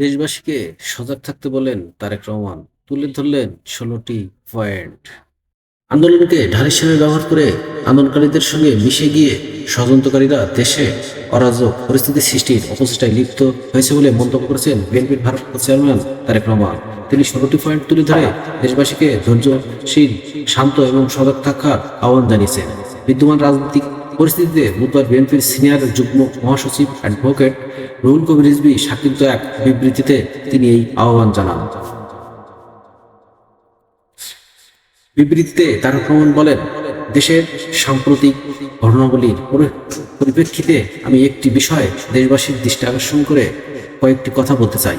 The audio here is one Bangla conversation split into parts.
দেশবাসীকে সজাগ থাকতে বলেন তারেক রহমান। তুলে ধরলেন ষোলোটি পয়েন্ট। আন্দোলনকে ঢাল হিসেবে ব্যবহার করে আন্দোলনকারীদের সঙ্গে মিশে গিয়ে ষড়যন্ত্রকারীরা দেশে অরাজক পরিস্থিতি সৃষ্টির অপচেষ্টায় লিপ্ত হয়েছে বলে মন্তব্য করেছেন বিএনপির ভারপ্রাপ্ত চেয়ারম্যান তারেক রহমান। তিনি ষোলোটি পয়েন্ট তুলে ধরে দেশবাসীকে ধৈর্যশীল, শান্ত এবং সজাগ থাকার আহ্বান জানিয়েছেন। বিদ্যমান রাজনৈতিক পরিস্থিতিতে বুধবার বিএনপির সিনিয়র যুগ্ম মহাসচিব অ্যাডভোকেট রুহুল কবির রিজভী স্বাক্ষরিত এক বিবৃতিতে তিনি এই আহ্বান জানান। বিবৃতিতে তার প্রমাণ বলেন, দেশের সাম্প্রতিক ঘটনাবলীর পরিপ্রেক্ষিতে আমি একটি বিষয়ে দেশবাসীর দৃষ্টি আকর্ষণ করে কয়েকটি কথা বলতে চাই।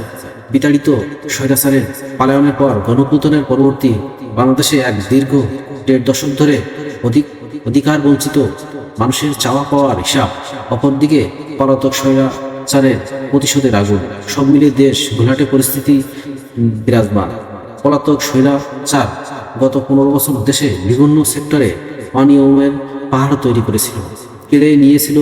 বিতাড়িত স্বৈরাচারের পালায়নের পর গণপুতনের পরবর্তী বাংলাদেশে এক দীর্ঘ দেড় দশক ধরে অধিক, অধিকার বঞ্চিত মানুষের চাওয়া পাওয়ার হিসাব, অপরদিকে পলাতক স্বৈরাচারের প্রতিশোধের আগুন, সব মিলিয়ে দেশ ঘোলাটে পরিস্থিতি বিরাজমান। পলাতক স্বৈরাচার গত পনেরো বছর দেশে বিভিন্ন সেক্টরে অনিয়মের পাহাড় তৈরি করেছিল, কেড়ে নিয়েছিল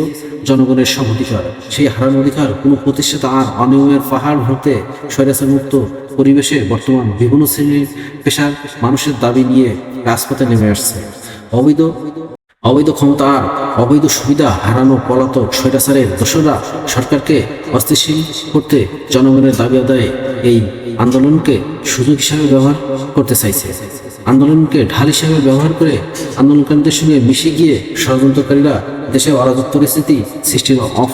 জনগণের সব অধিকার। সেই হারানো অধিকার কোনো প্রতিষ্ঠাতা আর অনিয়মের পাহাড় হতে স্বৈরাচার মুক্ত পরিবেশে বর্তমান বিভিন্ন শ্রেণির পেশার মানুষের দাবি নিয়ে রাজপথে নেমে আসছে। অবৈধ অবৈধ ক্ষমতা আর অবৈধ সুবিধা হারানো পলাতক স্বৈরাচারের দোষরা সরকারকে অস্থিতিশীল করতে জনগণের দাবি আদায়ে এই আন্দোলনকে সুযোগ হিসাবে ব্যবহার করতে চাইছে। আন্দোলনকে ঢাল হিসাবে ব্যবহার করে আন্দোলনকারীদের সঙ্গে মিশে গিয়ে ষড়যন্ত্রকারীরা দেশে অরাজক পরিস্থিতি সৃষ্টির অফ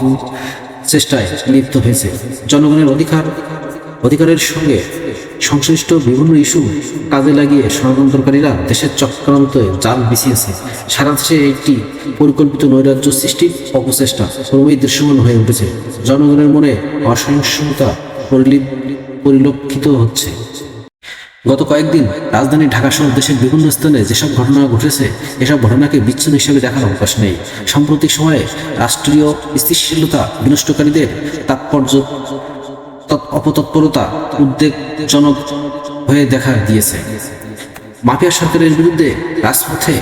চেষ্টায় লিপ্ত হয়েছে। জনগণের অধিকার, অধিকারের সঙ্গে সংশ্লিষ্ট বিভিন্ন ইস্যু কাজে লাগিয়ে ষড়যন্ত্রকারীরা দেশের চক্রান্ত জাল বিছিয়েছে। সারা দেশে একটি পরিকল্পিত নৈরাজ্য সৃষ্টির অপচেষ্টা ক্রমেই দৃশ্যমান হয়ে উঠেছে। জনগণের মনে অসহিষ্ণুতা পরিলি- পরিলক্ষিত হচ্ছে। গত কয়েকদিন রাজধানী ঢাকা সহ দেশের বিভিন্ন স্থানে যেসব ঘটনা ঘটেছে, এসব ঘটনাকে বিচ্ছিন্ন হিসেবে দেখার অবকাশ নেই। সাম্প্রতিক সময়ে রাষ্ট্রীয় স্থিতিশীলতা বিনষ্টকারীদের তাৎপর্য তৎ- অপতৎপরতা উদ্বেগজনক হয়ে দেখা দিয়েছে। মাফিয়া সরকারের বিরুদ্ধে রাজপথে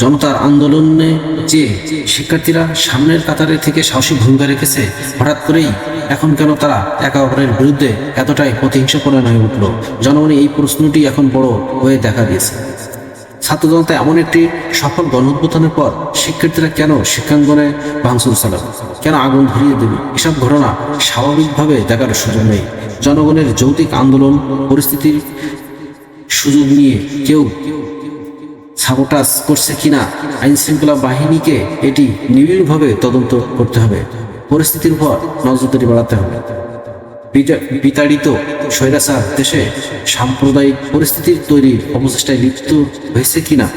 জনতার আন্দোলনে যে শিক্ষার্থীরা সামনের কাতারে থেকে সাহসী ভূমিকা রেখেছে, হঠাৎ করেই এখন কেন তারা একে অপরের বিরুদ্ধে এতটাই প্রতিহিংসাপরায়ণ হয়ে উঠল? জনগণের এই প্রশ্নটি এখন বড় হয়ে দেখা দিয়েছে। ছাত্র জনতা এমন একটি সফল গণউদ্বোধনের পর শিক্ষার্থীরা কেন শিক্ষাঙ্গনে ভাঙচুর চালাবে? কেন আগুন ধরিয়ে দেবে? এসব ঘটনা স্বাভাবিকভাবে দেখার সুযোগ নেই। জনগণের যৌতিক আন্দোলন, পরিস্থিতির সুযোগ নিয়ে কেউ সাবোটাস করছে কিনা আইন শৃঙ্খলা বাহিনীকে এটি নিবিড়ভাবে তদন্ত করতে হবে। পরিস্থিতির উপর নজরদারি বাড়াতে হবে। বিতাড়িত স্বৈরাচার দেশে সাম্প্রদায়িক পরিস্থিতির তৈরির অপচেষ্টায় লিপ্ত হয়েছে কিনা?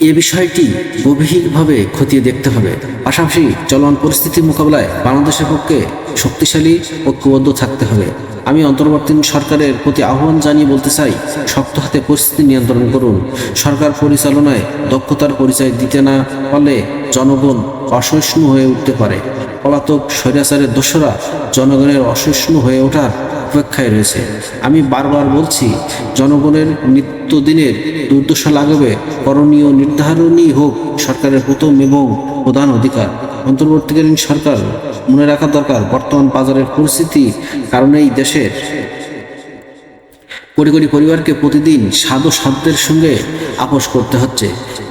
এ বিষয়টি গভীরভাবে খতিয়ে দেখতে হবে। পাশাপাশি চলমান পরিস্থিতির মোকাবেলায় বাংলাদেশের পক্ষে শক্তিশালী ঐক্যবদ্ধ থাকতে হবে। আমি অন্তর্বর্তী সরকারের প্রতি আহ্বান জানিয়ে বলতে চাই, শক্ত হাতে পরিস্থিতি নিয়ন্ত্রণ করুন। সরকার পরিচালনায় দক্ষতার পরিচয় দিতে না পারলে জনগণ অসহিষ্ণু হয়ে উঠতে পারে। পলাতক স্বৈরাচারের দোষরা জনগণের অসহিষ্ণু হয়ে ওঠার অপেক্ষায় রয়েছে। আমি বারবার বলছি, জনগণের নিত্যদিনের দুর্দশা লাগবে করণীয় নির্ধারণই হোক সরকারের প্রথম এবং প্রধান অধিকার। অন্তর্বর্তীকালীন সরকার মনে রাখা দরকার, বর্তমান বাজারের পরিস্থিতি কারণেই দেশের কোটি কোটি পরিবারকে প্রতিদিন সাধু সাধ্যের সঙ্গে আপোষ করতে হচ্ছে।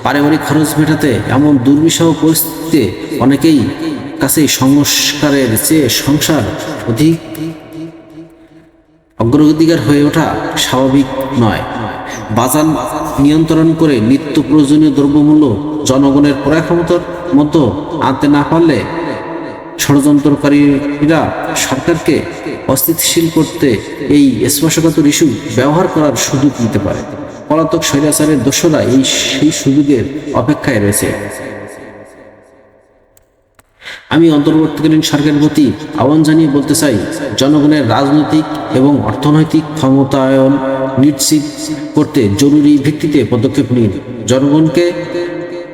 পারিবারিক খরচ মেটাতে এমন দুর্বিষহ পরিস্থিতিতে অনেকেই কাছেই সংস্কারের চেয়ে সংসার অধিক অগ্রাধিকার হয়ে ওঠা স্বাভাবিক নয়। বাজার নিয়ন্ত্রণ করে নিত্য প্রয়োজনীয় দ্রব্যমূল্য জনগণের ক্রয় ক্ষমতার মতো আনতে না পারলে ষড়যন্ত্রকারীরা সরকারকে অস্থিতিশীল করতে এই স্পর্শকাতর ইস্যু ব্যবহার করার সুযোগ নিতে পারে। পলাতক স্বৈরাচারের দোষরা এই সেই সুযোগের অপেক্ষায় রয়েছে। আমি অন্তর্বর্তীকালীন সরকারের প্রতি আহ্বান জানিয়ে বলতে চাই, জনগণের রাজনৈতিক এবং অর্থনৈতিক ক্ষমতায়ন নিশ্চিত করতে জরুরি ভিত্তিতে পদক্ষেপ নিন। জনগণকে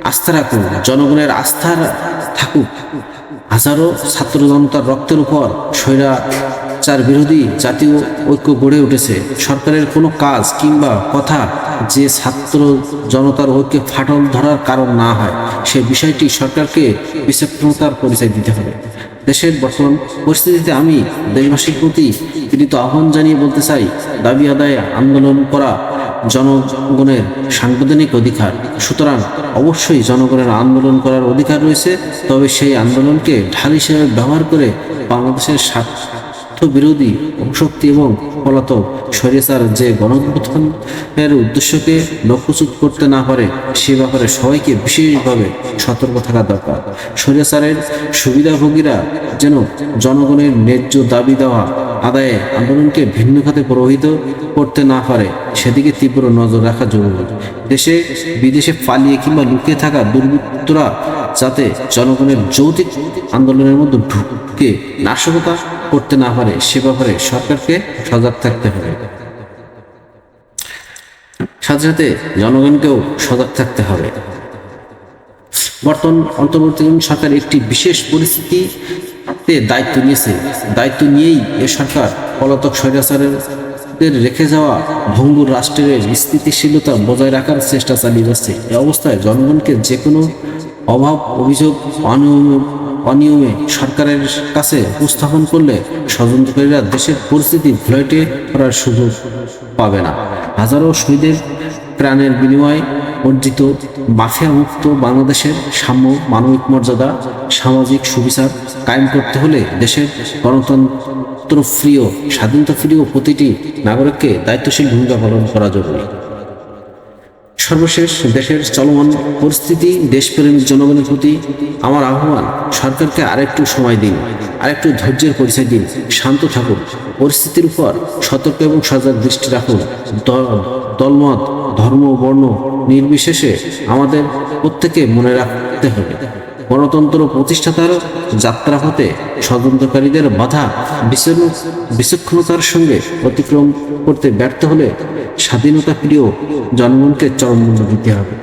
আস্থা রাখুন, জনগণের আস্থা থাকুক। হাজারো ছাত্র জনতার রক্তের উপর স্বৈরাচার বিরোধী জাতীয় ঐক্য গড়ে উঠেছে। সরকারের কোনো কাজ কিংবা কথা যে ছাত্র জনতার ঐক্যে ফাটল ধরার কারণ না হয়, সে বিষয়টি সরকারকে বিচক্ষণতার পরিচয় দিতে হবে। দেশের বর্তমান পরিস্থিতিতে আমি দেশবাসীর প্রতি কৃত আহ্বান জানিয়ে বলতে চাই, দাবি আদায় আন্দোলন করা জনগণের সাংবিধানিক অধিকার। সুতরাং অবশ্যই জনগণের আন্দোলন করার অধিকার রয়েছে, তবে সেই আন্দোলনকে ঢাল হিসেবে ব্যবহার করে বাংলাদেশের স্বার্থ বিরোধী শক্তি এবং পলাতক স্বৈরাচার যে গণঅভ্যুত্থানের উদ্দেশ্যকে লক্ষ্যচ্যুত করতে না পারে, সে ব্যাপারে সবাইকে বিশেষভাবে সতর্ক থাকা দরকার। স্বৈরাচারের সুবিধাভোগীরা যেন জনগণের ন্যায্য দাবি দেওয়া, আদায়ে আন্দোলনকে ভিন্ন খাতে প্রভাবিত করতে না পারে, সেদিকে তীব্র নজর রাখা জরুরি। দেশে, বিদেশে পালিয়ে কিংবা লুকিয়ে থাকা দুর্বৃত্তরা যাতে জনগণের যৌতিক আন্দোলনের মধ্যে ঢুকে নাশকতা করতে না পারে, সে ব্যাপারে সরকারকে সজাগ থাকতে হবে। সাথে সাথে জনগণকেও সজাগ থাকতে হবে। বর্তমান অন্তর্বর্তীকালীন সরকার একটি বিশেষ পরিস্থিতিতে দায়িত্ব নিয়েছে। দায়িত্ব নিয়েই এ সরকার পলাতক স্বৈরাচারের রেখে যাওয়া ভঙ্গুর রাষ্ট্রের স্থিতিশীলতা বজায় রাখার চেষ্টা চালিয়ে যাচ্ছে। এ অবস্থায় জনগণকে যে কোনো অভাব, অভিযোগ, অনিয়ম অনিয়মে সরকারের কাছে উপস্থাপন করলে ষড়যন্ত্রকারীরা দেশের পরিস্থিতি ফ্লাইটে করার সুযোগ পাবে না। হাজারো শহীদের প্রাণের বিনিময়ে অর্জিত মাফিয়া মুক্ত বাংলাদেশের সাম্য মানবিক মর্যাদা, সামাজিক সুবিচার কায়েম করতে হলে দেশের গণতন্ত্র প্রিয় স্বাধীনতা প্রিয় প্রতিটি নাগরিককে দায়িত্বশীল ভূমিকা পালন করা জরুরি। সর্বশেষ দেশের চলমান পরিস্থিতি, দেশপ্রেমিক জনগণের প্রতি আমার আহ্বান, সরকারকে আরেকটু সময় দিন, আরেকটু ধৈর্যের পরিচয় দিন। শান্ত থাকুন, পরিস্থিতির উপর সতর্ক এবং সজাগ দৃষ্টি রাখুন। দলমত, ধর্ম, বর্ণ নির্বিশেষে আমাদের প্রত্যেকে মনে রাখতে হবে। গণতন্ত্র প্রতিষ্ঠাতার যাত্রা হতে ষড়যন্ত্রকারীদের বাধা বিচক্ষণতার সঙ্গে অতিক্রম করতে ব্যর্থ হলে স্বাধীনতা প্রিয় জনগণকে চরম দিতে হবে।